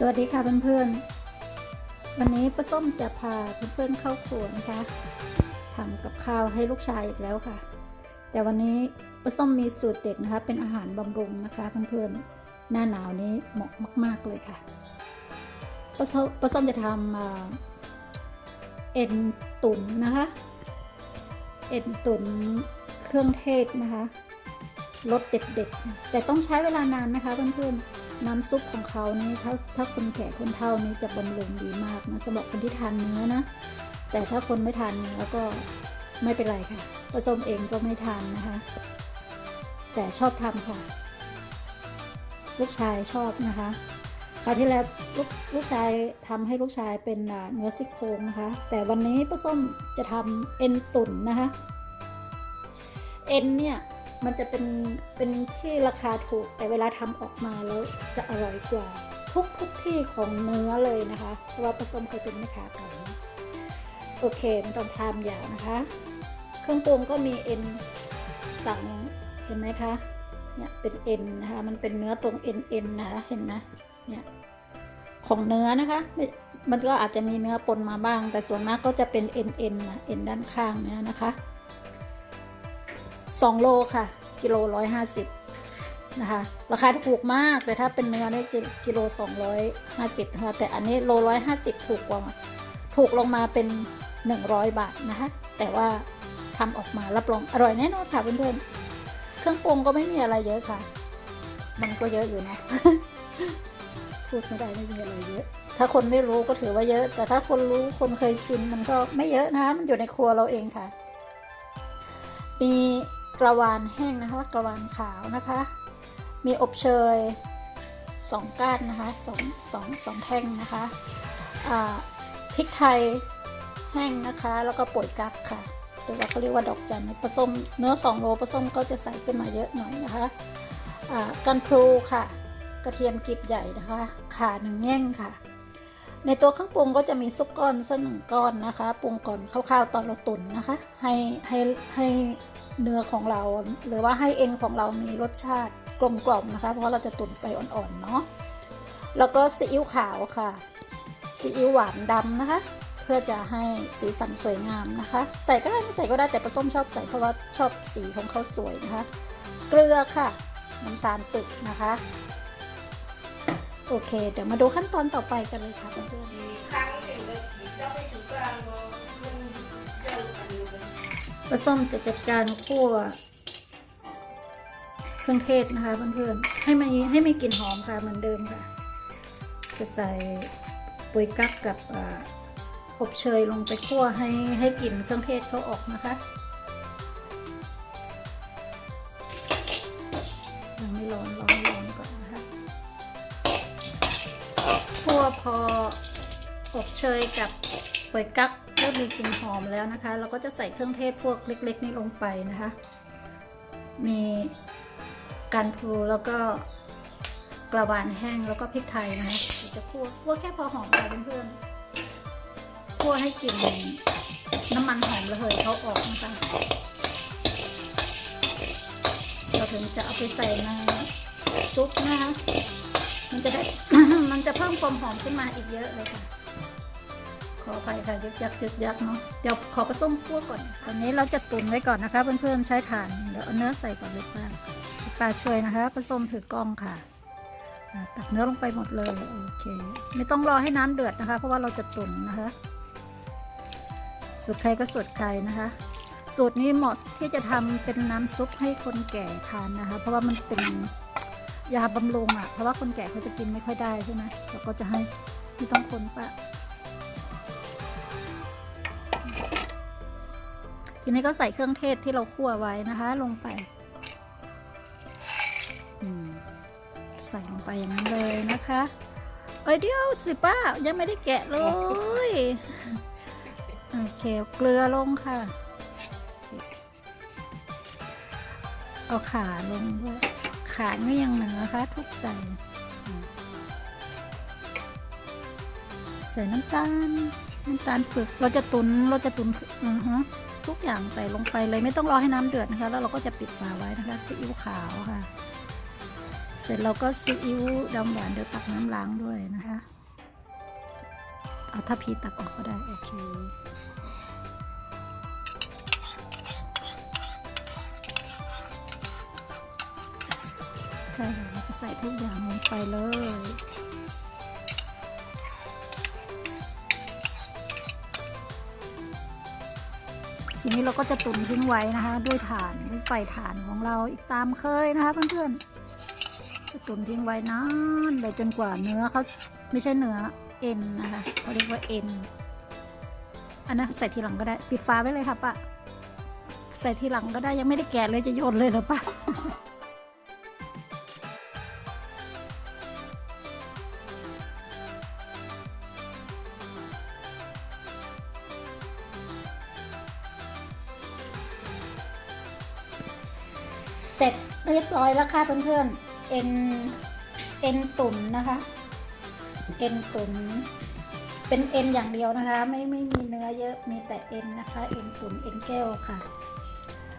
สวัสดีค่ะเพื่อนๆ วันนี้ป้าส้มจะพาเพื่อนๆเข้าครัวนะคะทำกับข้าวให้ลูกชายอีกแล้วค่ะ แต่วันนี้ป้าส้มมีสูตรเด็ดนะคะ เป็นอาหารบำรุงนะคะเพื่อนๆ หน้าหนาวนี้เหมาะมาก ๆเลยค่ะป้าส้มจะทำเอ็นตุ๋นนะคะ เอ็นตุ๋นเครื่องเทศนะคะ รสเด็ดๆ แต่ต้องใช้เวลานานนะคะเพื่อนๆ น้ำซุปของเขานี่ถ้าถ้าคนแก่คนเฒ่านี่จะบำรุงดีมากนะสำหรับคนที่ทานเนื้อนะ แต่ถ้าคนไม่ทานเนื้อก็ไม่เป็นไรค่ะผสมเองก็ไม่ทานนะคะ แต่ชอบทำค่ะ ลูกชายชอบนะคะคราวที่แล้วลูกลูกชายทำให้ลูกชายเป็นเนื้อซี่โครงนะคะ แต่วันนี้ป้าส้มจะทำเอ็นตุ๋นนะคะ เอ็นเนี่ย มันจะเป็นเป็นที่ราคาถูก แต่เวลาทำออกมาแล้วจะอร่อยกว่า ทุกทุกที่ของเนื้อเลยนะคะเพราะว่าผสมเคยเป็นแม่ค้าขายโอเคไม่ต้องทำยาวนะคะ เครื่องปรุงก็มีเอ็นสั่งเห็นไหมคะเนี่ยเป็นเอ็นนะคะมันเป็นเนื้อตรงเอ็นเอ็นนะคะเห็นไหมเนี่ยของเนื้อนะคะม่มันก็อาจจะมีเนื้อปนมาบ้าง แต่ส่วนมากก็จะเป็นเอ็นเอ็นนะเอ็นด้านข้างเนี่ยนะคะ 2 โลค่ะ กิโลร้อยห้าสิบนะคะ ราคาถูกมาก แต่ถ้าเป็นเนื้อได้กิโลสองร้อยห้าสิบนะคะแต่อันนี้โลร้อยห้าสิบถูกกว่า ถูกลงมาเป็นหนึ่งร้อยบาทนะคะ แต่ว่าทำออกมารับรองอร่อยแน่นอนค่ะเพื่อนๆ เครื่องปรุงก็ไม่มีอะไรเยอะค่ะ มันก็เยอะอยู่นะ พูดไม่ได้ไม่มีอะไรเยอะ ถ้าคนไม่รู้ก็ถือว่าเยอะ แต่ถ้าคนรู้คนเคยชิมมันก็ไม่เยอะนะคะมันอยู่ในครัวเราเองค่ะ มี กระวานแห้งนะคะ กระวานขาวนะคะ มีอบเชยสองก้านนะคะสองสองสองแท่งนะคะพริกไทยแห้งนะคะ แล้วก็ป่วยกั๊กค่ะหรือว่าเขาเรียกว่าดอกจันผสมเนื้อ2โลผสมก็จะใส่ขึ้นมาเยอะหน่อยนะคะกันพลูค่ะ กระเทียมกลีบใหญ่นะคะ ขาหนึ่งแง่งค่ะ ในตัวเครื่องปรุงก็จะมีซุปก้อนสักหนึ่งก้อนนะคะ ปรุงก่อนคร่าวๆตอนเราตุ๋นนะคะ ให้ให้ให้เนื้อของเรา หรือว่าให้เอ็นของเรามีรสชาติกลมกล่อมนะคะ เพราะเราจะตุ๋นไฟอ่อนๆเนาะแล้วก็ซีอิ๊วขาวค่ะซีอิ๊วหวานดำนะคะ เพื่อจะให้สีสันสวยงามนะคะ ใส่ก็ได้ไม่ใส่ก็ได้แต่ปลาส้มชอบใส่เพราะว่าชอบสีของเขาสวยนะคะ เกลือค่ะน้ำตาลตึกนะคะ โอเค เดี๋ยวมาดูขั้นตอนต่อไปกันเลยค่ะเพื่อนๆปลาส้มจะจัดการคั่วเครื่องเทศนะคะเพื่อนๆ ให้มันให้มีกลิ่นหอมค่ะเหมือนเดิมค่ะ จะใส่ปุ๋ยกั๊กกับอบเชยลงไปคั่วให้ให้กลิ่นเครื่องเทศเขาออกนะคะยังไม่ร้อนร้อนร้อนก่อน คั่วพออบเชยกับป่วยกั๊กเริ่มมีกลิ่นหอมแล้วนะคะ เราก็จะใส่เครื่องเทศพวกเล็ก ๆ นี้ลงไปนะคะ มีการพลูแล้วก็กระวานแห้งแล้วก็พริกไทยนะคะจะคั่วคั่วแค่พอหอมค่ะเพื่อนๆคั่วให้กลิ่นน้ำมันหอมระเหยเขาออกนะคะเราถึงจะเอาไปใส่ในซุปนะคะ มันจะได้ มันจะเพิ่มความหอมขึ้นมาอีกเยอะเลยค่ะ ขออภัยค่ะยึกยักยึกยักเนาะ เดี๋ยวขอผสมคั่วก่อนตอนนี้เราจะตุ๋นไว้ก่อนนะคะ เพื่อนๆใช้ถ่าน เดี๋ยวเอาเนื้อใส่ก่อนเลยป้าป้าช่วยนะคะ ผสมถือกล้องค่ะ ตักเนื้อลงไปหมดเลย โอเค ไม่ต้องรอให้น้ำเดือดนะคะ เพราะว่าเราจะตุ๋นนะคะสูตรใครก็สูตรใครนะคะสูตรนี้เหมาะที่จะทำเป็นน้ำซุปให้คนแก่ทานนะคะ เพราะว่ามันเป็น ยาบำรุงอะ เพราะว่าคนแก่เขาจะกินไม่ค่อยได้ใช่ไหมเราก็จะให้ไม่ต้องคนปะทีนี้ก็ใส่เครื่องเทศที่เราคั่วไว้นะคะ ลงไปใส่ลงไปอย่างนั้นเลยนะคะ เอ้ยเดี๋ยวสิป้ายังไม่ได้แกะเลย โอเค เกลือลงค่ะ เอาขาลงด้วย ขาดไม่ยังหนึ่งนะคะทุกใส่ ใส่น้ำตาลน้ำตาลเปึกเราจะตุนเราจะตุนอือฮะทุกอย่างใส่ลงไปเลยไม่ต้องรอให้น้ำเดือดนะคะ แล้วเราก็จะปิดฝาไว้นะคะซีอิ๊วขาวค่ะซร็จเราก็ซีอิ๊วดำหวานเดี๋ยวตักน้ำล้างด้วยนะคะเอาถ้าพีตักออกก็ได้โอเค ใช่ค่ะเราจะใส่ทุกอย่างลงไปเลยทีนี้เราก็จะตุนทิ้งไว้นะคะ ด้วยถ่านด้วยไฟถ่านของเราอีกตามเคยนะคะเพื่อนๆจะตุนทิ้งไว้นานเลยจนกว่าเนื้อเขาไม่ใช่เนื้อเอ็นนะคะเขาเรียกว่าเอ็นอันนั้นใส่ทีหลังก็ได้ ปิดฟ้าไว้เลยค่ะปะใส่ทีหลังก็ได้ยังไม่ได้แกะเลยจะโยนเลยหรอปะ เสร็จเรียบร้อยแล้วค่ะเพื่อนๆ เอ็น เอ็นตุ๋นนะคะ เอ็นตุ๋นเป็นเอ็นอย่างเดียวนะคะ ไม่ไม่มีเนื้อเยอะ มีแต่เอ็นนะคะ เอ็นตุ๋นเอ็นแก้วค่ะ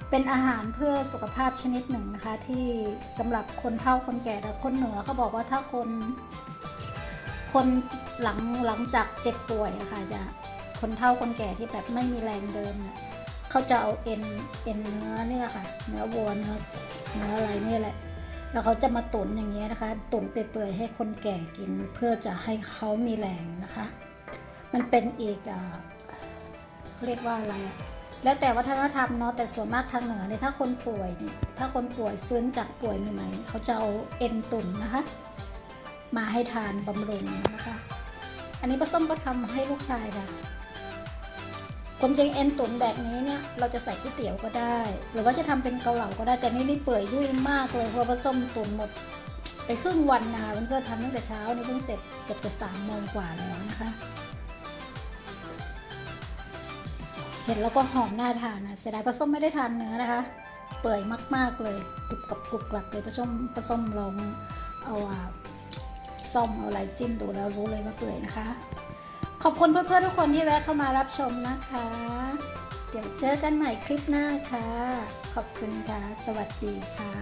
เป็นอาหารเพื่อสุขภาพชนิดหนึ่งนะคะ ที่สำหรับคนเฒ่าคนแก่แต่คนเหนือเขาบอกว่าถ้าคน คนหลังหลังจากเจ็บป่วยอะค่ะจะคนเฒ่าคนแก่ที่แบบไม่มีแรงเดินน่ะเขาจะเอาเอ็นเอ็นเนื้อเนี่ยค่ะ เนื้อวัวเนื้อ เนื้ออะไรนี่แหละ แล้วเขาจะมาตุ๋นอย่างเงี้ยนะคะ ตุ๋นเปื่อยๆให้คนแก่กิน เพื่อจะให้เขามีแรงนะคะ มันเป็นอีกเขาเรียกว่าอะไรแล้วแต่วัฒนธรรมเนาะแต่ส่วนมากทางเหนือเนี่ยถ้าคนป่วยเนี่ยถ้าคนป่วยฟื้นจากป่วยใหม่ๆเขาจะเอาเอ็นตุนนะคะ มาให้ทานบำรุงนะคะ อันนี้ป้าส้มก็ทำให้ลูกชายค่ะ ความจริงเอ็นตุ๋นแบบนี้เนี่ยเราจะใส่ก๋วยเตี๋ยวก็ได้ หรือว่าจะทำเป็นเกาเหลาก็ได้แต่นี่นี่เปื่อยยุ่ยมากเลยเพราะป้าส้มตุ๋นหมดไปครึ่งวันนะคะเพื่อนๆทำตั้งแต่เช้านี่เพิ่งเสร็จเกือบจะสามโมงกว่าแล้วนะคะ เห็นแล้วก็หอมน่าทานนะเสียดายปลาส้มไม่ได้ทานเนื้อนะคะ เปื่อยมากๆเลยกรุบกรับกรุบกรับเลยปลาส้มปลาส้มลองเอาอ่าซ่อมเอาอะไรจิ้มดูแล้วรู้เลยว่าเปื่อยนะคะ ขอบคุณเพื่อนๆทุกคนที่แวะเข้ามารับชมนะคะ เดี๋ยวเจอกันใหม่คลิปหน้าค่ะ ขอบคุณค่ะ สวัสดีค่ะ